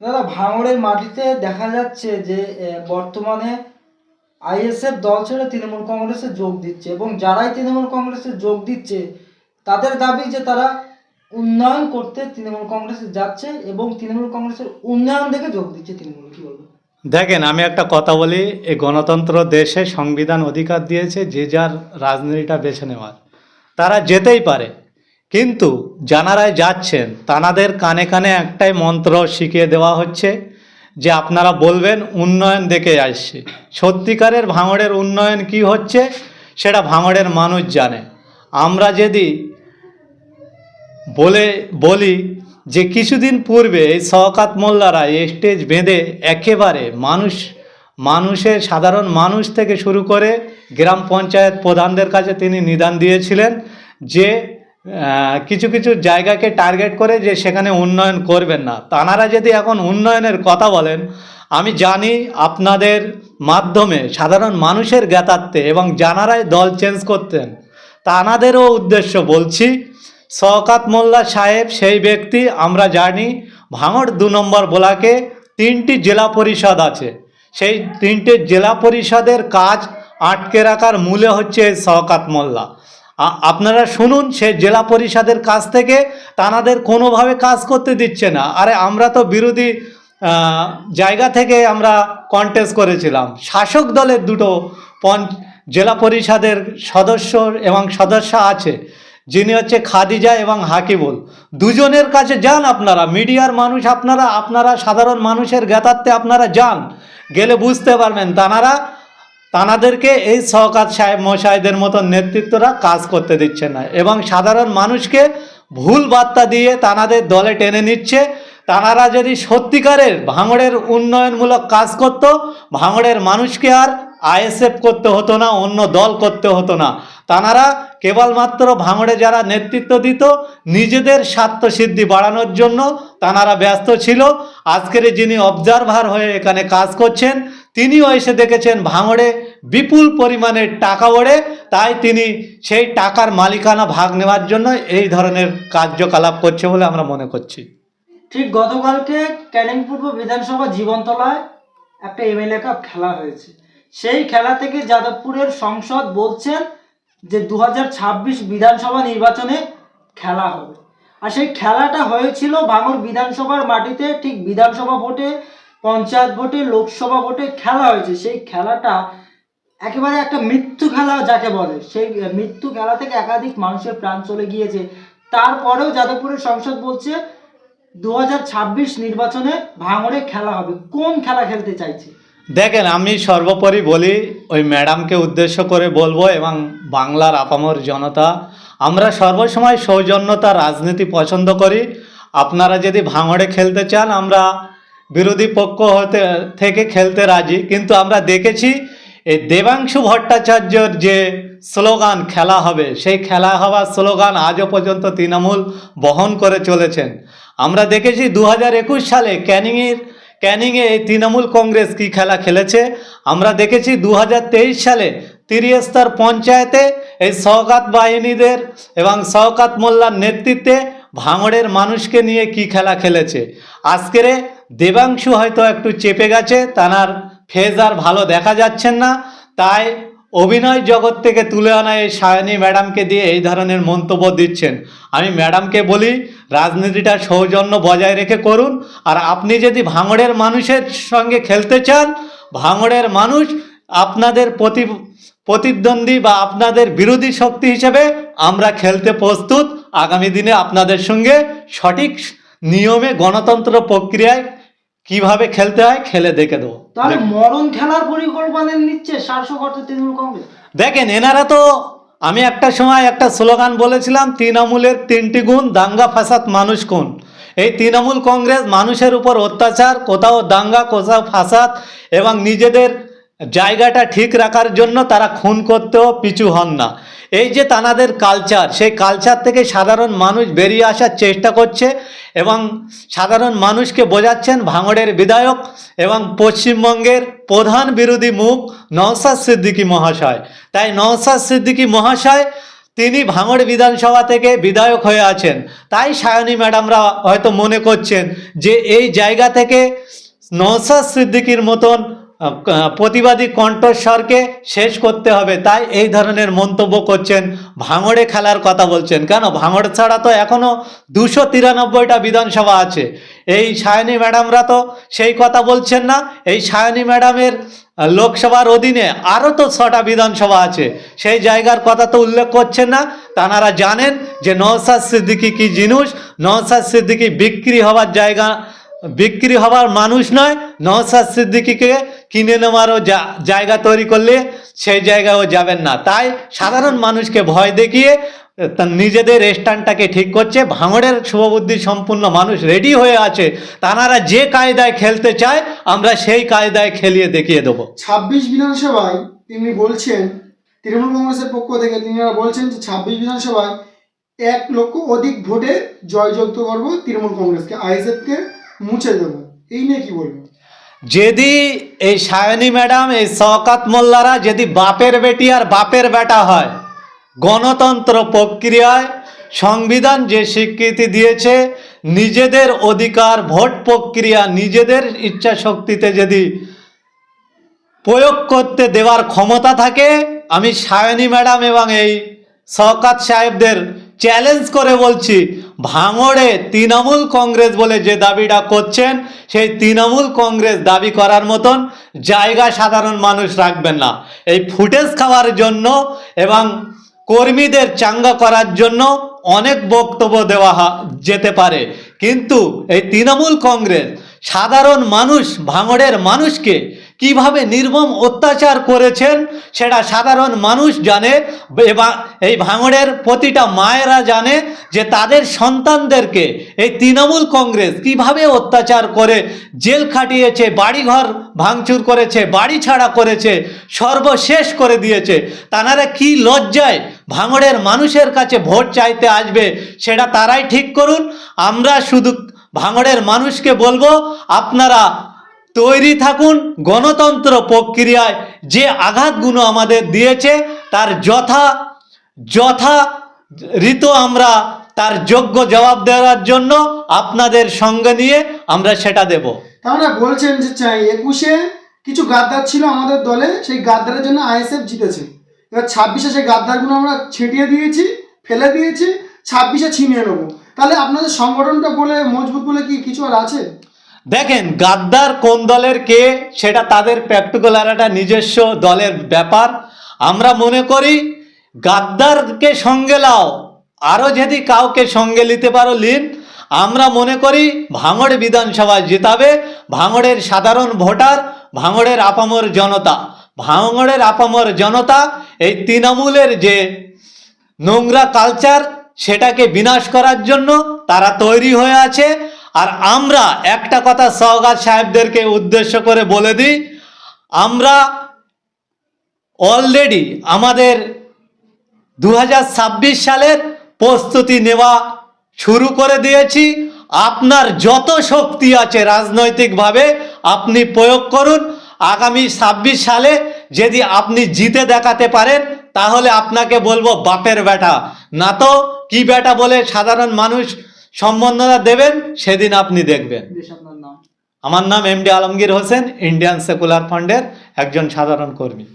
দাদা, ভাঙড়ের মাটিতে দেখা যাচ্ছে যে বর্তমানে আইএসএফ দল ছেড়ে তৃণমূল কংগ্রেসে যোগ দিচ্ছে এবং যারাই তৃণমূল কংগ্রেসে যোগ দিচ্ছে, তাদের দাবি যে তারা উন্নয়ন করতে তৃণমূল কংগ্রেসে যাচ্ছে এবং তৃণমূল কংগ্রেসের উন্নয়ন দেখে যোগ দিচ্ছে তৃণমূল, কি বলব? দেখেন, আমি একটা কথা বলি এই গণতন্ত্র দেশে সংবিধান অধিকার দিয়েছে যে যার রাজনীতিটা বেছে নেওয়ার। তারা যেতেই পারে কিন্তু যানারাই যাচ্ছেন, তানাদের কানে কানে একটাই মন্ত্র শিখিয়ে দেওয়া হচ্ছে যে আপনারা বলবেন, উন্নয়ন দেখে আসছে। সত্যিকারের ভাঙড়ের উন্নয়ন কি হচ্ছে, সেটা ভাঙড়ের মানুষ জানে। আমরা যদি বলে, বলি যে কিছুদিন পূর্বে এই শওকাত মোল্লারা এই স্টেজ বেঁধে একেবারে মানুষ, মানুষের সাধারণ মানুষ থেকে শুরু করে গ্রাম পঞ্চায়েত প্রধানদের কাছে তিনি নিদান দিয়েছিলেন যে কিছু কিছু জায়গাকে টার্গেট করে যে সেখানে উন্নয়ন করবেন না। তানারা যদি এখন উন্নয়নের কথা বলেন, আমি জানি আপনাদের মাধ্যমে সাধারণ মানুষের জ্ঞাতার্থে এবং জানারাই দল চেঞ্জ করতেন। তানাদেরও উদ্দেশ্য বলছি, শওকাত মোল্লা সাহেব সেই ব্যক্তি, আমরা জানি ভাঙড় দু নম্বর ব্লকে তিনটি জেলা পরিষদ আছে। সেই তিনটে জেলা পরিষদের কাজ আটকে রাখার মূলে হচ্ছে শওকাত মোল্লা। আপনারা শুনুন, সে জেলা পরিষদের কাছ থেকে তানাদের কোনোভাবে কাজ করতে দিচ্ছে না। আরে আমরা তো বিরোধী জায়গা থেকে আমরা কন্টেস্ট করেছিলাম। শাসক দলের দুটো পঞ্চ জেলা পরিষদের সদস্য এবং সদস্য আছে, যিনি হচ্ছে খাদিজা এবং হাকিবুল। দুজনের কাছে যান আপনারা, মিডিয়ার মানুষ আপনারা আপনারা সাধারণ মানুষের জ্ঞাতার্থে আপনারা যান। গেলে বুঝতে পারবেন, তানারা তানাদেরকে এই সহকাত সাহেব মশাইদের মতন নেতৃত্বরা কাজ করতে দিচ্ছে না এবং সাধারণ মানুষকে ভুল বার্তা দিয়ে তানাদের দলে টেনে নিচ্ছে। তানারা যদি সত্যিকারের ভাঙড়ের উন্নয়নমূলক কাজ করত, ভাঙড়ের মানুষকে আর আইএসএফ করতে হতো না, অন্য দল করতে হতো না। তানারা কেবলমাত্র ভাঙড়ে যারা নেতৃত্ব দিত, নিজেদের স্বার্থ সিদ্ধি বাড়ানোর জন্য তানারা ব্যস্ত ছিল। আজকের যিনি অবজারভার হয়ে এখানে কাজ করছেন তিনিও এসে দেখেছেন ভাঙড়ে বিপুল পরিমাণে টাকা ওড়ে, তাই তিনি সেই টাকার মালিকানা ভাগ নেওয়ার জন্য এই ধরনের কার্যকলাপ করছে বলে আমরা মনে করছি। ঠিক গতকালকে ক্যানিং পূর্ব বিধানসভা জীবনতলায় একটা এমএলএ কাপ খেলা হয়েছে। সেই খেলা থেকে যাদবপুরের সংসদ বলছেন যে দু হাজার ছাব্বিশ বিধানসভা নির্বাচনে খেলা হবে। আর সেই খেলাটা হয়েছিল ভাঙর বিধানসভার মাটিতে, ঠিক বিধানসভা ভোটে পঞ্চায়েত ভোটে, লোকসভা ভোটে খেলা হয়েছে। সেই খেলাটা একেবারে একটা মৃত্যু খেলা যাকে বলে। সেই মৃত্যু খেলা থেকে একাধিক মানুষের প্রাণ চলে গিয়েছে। তারপরেও যাদবপুরের সংসদ বলছে দু হাজার ছাব্বিশ নির্বাচনে ভাঙড়ে খেলা হবে। কোন খেলা খেলতে চাইছে? দেখেন, আমি সর্বোপরি বলি, ওই ম্যাডামকে উদ্দেশ্য করে বলব এবং বাংলার আপামর জনতা, আমরা সর্বসময় সৌজন্যতা রাজনীতি পছন্দ করি। আপনারা যদি ভাঙড়ে খেলতে চান, আমরা বিরোধী পক্ষ হতে, থেকে খেলতে রাজি। কিন্তু আমরা দেখেছি এই দেবাংশু ভট্টাচার্যর যে স্লোগান, খেলা হবে সেই খেলা হওয়ার স্লোগান আজও পর্যন্ত তৃণমূল বহন করে চলেছেন। আমরা দেখেছি দু হাজার একুশ সালে ক্যানিংয়ের, ক্যানিংয়ে এই তৃণমূল কংগ্রেস কি খেলা খেলেছে? আমরা দেখেছি দু হাজার তেইশ সালে তিরিস্তর পঞ্চায়েতে এই সওকাত বাহিনীদের এবং সওকাত মোল্লার নেতৃত্বে ভাঙড়ের মানুষকে নিয়ে কি খেলা খেলেছে? আজকের দেবাংশু হয়তো একটু চেপে গেছে, তানার ফেজ আর ভালো দেখা যাচ্ছেন না। তাই অভিনয় জগৎ থেকে তুলে আনা এই সায়নী ম্যাডামকে দিয়ে এই ধরনের মন্তব্য দিচ্ছেন। আমি ম্যাডামকে বলি, রাজনীতিটা সৌজন্য বজায় রেখে করুন। আর আপনি যদি ভাঙড়ের মানুষের সঙ্গে খেলতে চান, ভাঙড়ের মানুষ আপনাদের প্রতি প্রতিদ্বন্দ্বী বা আপনাদের বিরোধী শক্তি হিসেবে আমরা খেলতে প্রস্তুত। আগামী দিনে আপনাদের সঙ্গে সঠিক নিয়মে গণতন্ত্র প্রক্রিয়ায় কীভাবে খেলতে হয় খেলে দেখে দেবো। তাহলে মরণ খেলার পরিকল্পনা নিচ্ছে তৃণমূল কংগ্রেস। দেখেন এনারা তো আমি একটা সময় একটা স্লোগান বলেছিলাম তৃণমূলের তিনটি গুণ দাঙ্গা ফাসাদ মানুষ কোন? এই তৃণমূল কংগ্রেস মানুষের উপর অত্যাচার কোথাও দাঙ্গা কোথাও ফাসাদ এবং নিজেদের জায়গাটা ঠিক রাখার জন্য তারা খুন করতেও পিছু হন না। এই যে তানাদের কালচার সেই কালচার থেকে সাধারণ মানুষ বেরিয়ে আসার চেষ্টা করছে এবং সাধারণ মানুষকে বোঝাচ্ছেন ভাঙড়ের বিধায়ক এবং পশ্চিমবঙ্গের প্রধান বিরোধী মুখ নওসাদ সিদ্দিকী মহাশয়। তাই নওসাদ সিদ্দিকী মহাশয় তিনি ভাঙড় বিধানসভা থেকে বিধায়ক হয়ে আছেন। তাই সায়নী ম্যাডামরা হয়তো মনে করছেন যে এই জায়গা থেকে নওসাদ সিদ্দিকির মতন প্রতিবাদী কণ্ঠস্বরকে শেষ করতে হবে। তাই এই ধরনের মন্তব্য করছেন, ভাঙড়ে খেলার কথা বলছেন। কেন? ভাঙড় ছাড়া তো এখনও দুশো তিরানব্বইটা বিধানসভা আছে। এই সায়নী ম্যাডামরা তো সেই কথা বলছেন না। এই সায়নী ম্যাডামের লোকসভার অধীনে আরও তো ছটা বিধানসভা আছে। সেই জায়গার কথা তো উল্লেখ করছেন না। তানারা জানেন যে নওসাদ সিদ্দিকি কি জিনিস নওসাদ সিদ্দিকি বিক্রি হওয়ার জায়গা বিক্রি হবার মানুষ নয় নওসাদ সিদ্দিকিকে কিনে নেওয়ারও জায়গা তৈরি করলে সেই জায়গায় ও যাবেন না। তাই সাধারণ মানুষকে ভয় দেখিয়ে নিজেদের স্ট্যান্ডটাকে ঠিক করছে, ভাঙড়ের শুভবুদ্ধি সম্পূর্ণ মানুষ রেডি হয়ে আছে। তানারা যে কায়দায় খেলতে চায়, আমরা সেই কায়দায় খেলিয়ে দেখিয়ে দেবো। ছাব্বিশ বিধানসভায় তিনি বলছেন, তৃণমূল কংগ্রেসের পক্ষ থেকে তিনি বলছেন যে ছাব্বিশ বিধানসভায় এক লক্ষ অধিক ভোটে জয়যুক্ত করব তৃণমূল কংগ্রেসকে, আইএসএফকে। মুছে দেবো। এই নিয়ে কি বলবেন যদি এই সায়নী ম্যাডাম, এই শওকাত মোল্লারা যদি বাপের বেটি আর বাপের বেটা হয়, গণতন্ত্র প্রক্রিয়ায় সংবিধান যে স্বীকৃতি দিয়েছে, নিজেদের অধিকার ভোট প্রক্রিয়া, নিজেদের ইচ্ছা শক্তিতে যদি প্রয়োগ করতে দেওয়ার ক্ষমতা থাকে, আমি সায়নী ম্যাডাম এবং এই শওকাত সাহেবদের চ্যালেঞ্জ করে বলছি ভাঙড়ে তৃণমূল কংগ্রেস বলে যে দাবিটা করছেন, সেই তৃণমূল কংগ্রেস দাবি করার মতন জায়গা সাধারণ মানুষ রাখবেন না। এই ফুটেজ খাওয়ার জন্য এবং কর্মীদের চাঙ্গা করার জন্য অনেক বক্তব্য দেওয়া যেতে পারে। কিন্তু এই তৃণমূল কংগ্রেস সাধারণ মানুষ, ভাঙড়ের মানুষকে কীভাবে নির্মম অত্যাচার করেছেন সেটা সাধারণ মানুষ জানে। এবং এই ভাঙড়ের প্রতিটা মায়েরা জানে যে তাদের সন্তানদেরকে এই তৃণমূল কংগ্রেস কীভাবে অত্যাচার করে, জেল খাটিয়েছে, বাড়িঘর ভাঙচুর করেছে, বাড়ি ছাড়া করেছে, সর্বশেষ করে দিয়েছে। তানারা কি লজ্জায় ভাঙড়ের মানুষের কাছে ভোট চাইতে আসবে সেটা তারাই ঠিক করুন। আমরা শুধু ভাঙড়ের মানুষকে বলব, আপনারা তৈরি থাকুন গণতন্ত্র প্রক্রিয়ায়। যে আঘাতগুলো আমাদের দিয়েছে, তার যথা যথা ঋতু আমরা তার যোগ্য জবাব দেওয়ার জন্য আপনাদের সঙ্গে নিয়ে আমরা সেটা দেব। তার বলছেন যে, চাই একুশে কিছু গাদ্দার ছিল আমাদের দলে, সেই গাদ্দারের জন্য আইএসএফ জিতেছে। এবার ছাব্বিশে সেই গাদ্দারগুলো আমরা ছিটিয়ে দিয়েছি, ফেলে দিয়েছি, ছাব্বিশে ছিনিয়ে নেব। তাহলে আপনাদের সংগঠনটা বলে, মজবুত বলে কি কিছু আর আছে? দেখেন গাদ্দার কোন দলের কে, সেটা তাদের প্র্যাকটিকুলার একটা নিজস্ব দলের ব্যাপার। আমরা মনে করি গাদ্দারকে সঙ্গে লাও আরও যদি কাউকে সঙ্গে নিতে পারো লিন আমরা মনে করি ভাঙড় বিধানসভায় জেতাবে, ভাঙড়ের সাধারণ ভোটার, ভাঙড়ের আপামর জনতা। ভাঙড়ের আপামর জনতা এই তৃণমূলের যে নোংরা কালচার সেটাকে বিনাশ করার জন্য তারা তৈরি হয়ে আছে। আর আমরা একটা কথা সওগাত সাহেবদেরকে উদ্দেশ্য করে বলে দিই, আমরা অলরেডি আমাদের দু সালের প্রস্তুতি নেওয়া শুরু করে দিয়েছি। আপনার যত শক্তি আছে রাজনৈতিকভাবে আপনি প্রয়োগ করুন। আগামী ছাব্বিশ সালে যদি আপনি জিতে দেখাতে পারেন, তাহলে আপনাকে বলব বাপের বেটা। না তো কি বেটা বলে সাধারণ মানুষ সম্বন্ধনা দেবেন সেদিন আপনি দেখবেন। আমার নাম M D Alamgir Hossain Indian secular ফান্ডের একজন সাধারণ কর্মী।